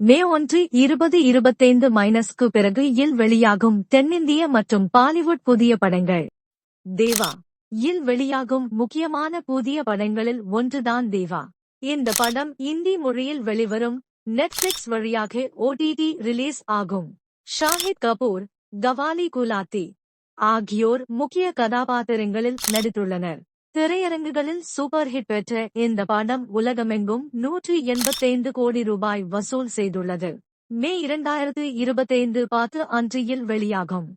மே ஒன்று இருபது இருபத்தைந்து மைனஸ்க்கு பிறகு இல் வெளியாகும் தென்னிந்திய மற்றும் பாலிவுட் புதிய படங்கள். தேவா. இல் வெளியாகும் முக்கியமான புதிய படங்களில் ஒன்றுதான் தேவா. இந்த படம் இந்தி மொழியில் வெளிவரும் நெட்ஃபிளிக்ஸ் வழியாக ஓடிடி ரிலீஸ் ஆகும். ஷாஹித் கபூர் கவாலி குலாத்தி ஆகியோர் முக்கிய கதாபாத்திரங்களில் நடித்துள்ளனர். திரையரங்குகளில் சூப்பர் ஹிட் பெற்ற இந்த படம் உலகமெங்கும் நூற்றி எண்பத்தைந்து கோடி ரூபாய் வசூல் செய்துள்ளது. மே இரண்டாயிரத்து இருபத்தைந்து பார்த்து அன்றியில் வெளியாகும்.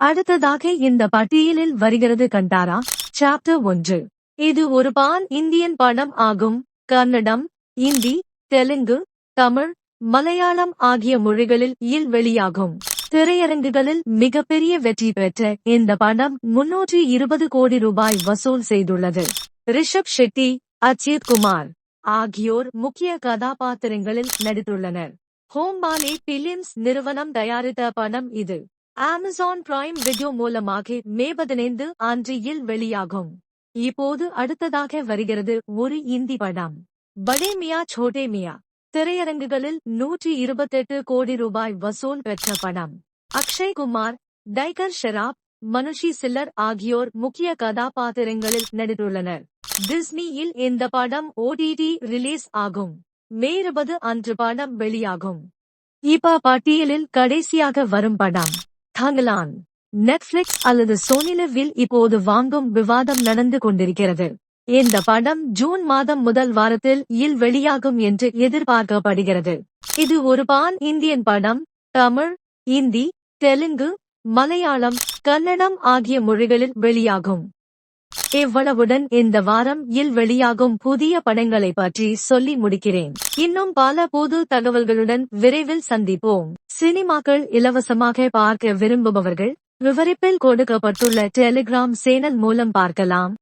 அடுத்ததாக இந்த பட்டியலில் வருகிறது கண்டாரா? சாப்டர் ஒன்று. இது ஒரு பான் இந்தியன் படம் ஆகும். கன்னடம் இந்தி தெலுங்கு தமிழ் மலையாளம் ஆகிய மொழிகளில் இல் வெளியாகும். திரையரங்குகளில் மிகப்பெரிய வெற்றி பெற்ற இந்த படம் முன்னூற்றி இருபது கோடி ரூபாய் வசூல் செய்துள்ளது. ரிஷப் ஷெட்டி அஜித் குமார் ஆகியோர் முக்கிய கதாபாத்திரங்களில் நடித்துள்ளனர். ஹோம்பாலே பிலிம்ஸ் நிறுவனம் தயாரித்த படம் இது. அமேசான் பிரைம் வீடியோ மூலமாக மே பதினைந்து அன்றியில் வெளியாகும். இப்போது அடுத்ததாக வருகிறது ஒரு இந்தி படம். படே மியா சோட்டே மியா திரையரங்குகளில் நூற்றி இருபத்தெட்டு கோடி ரூபாய் வசூல் பெற்ற படம். அக்ஷய் குமார் டைகர் ஷெராப் மனுஷி சில்லர் ஆகியோர் முக்கிய கதாபாத்திரங்களில் நடித்துள்ளனர். டிஸ்னியில் இந்த படம் ஓடிடி ரிலீஸ் ஆகும். மே இருபது அன்று படம் வெளியாகும். இப்பா பட்டியலில் கடைசியாக வரும் படம். தங்கலான் நெட்ஃபிளிக்ஸ் அல்லது சோனிலவில் இப்போது வாங்கும் விவாதம் நடந்து கொண்டிருக்கிறது. இந்த படம் ஜூன் மாதம் முதல் வாரத்தில் இல் வெளியாகும் என்று எதிர்பார்க்கப்படுகிறது. இது ஒரு பான் இந்தியன் படம் தமிழ் இந்தி தெலுங்கு மலையாளம் கன்னடம் ஆகிய மொழிகளில் வெளியாகும். இவ்வளவுடன் இந்த வாரம் இல் வெளியாகும் புதிய படங்களை பற்றி சொல்லி முடிக்கிறேன். இன்னும் பல புது தகவல்களுடன் விரைவில் சந்திப்போம். சினிமாக்கள் இலவசமாக பார்க்க விரும்புபவர்கள் விவரிப்பில் கொடுக்கப்பட்டுள்ள டெலிகிராம் சேனல் மூலம் பார்க்கலாம்.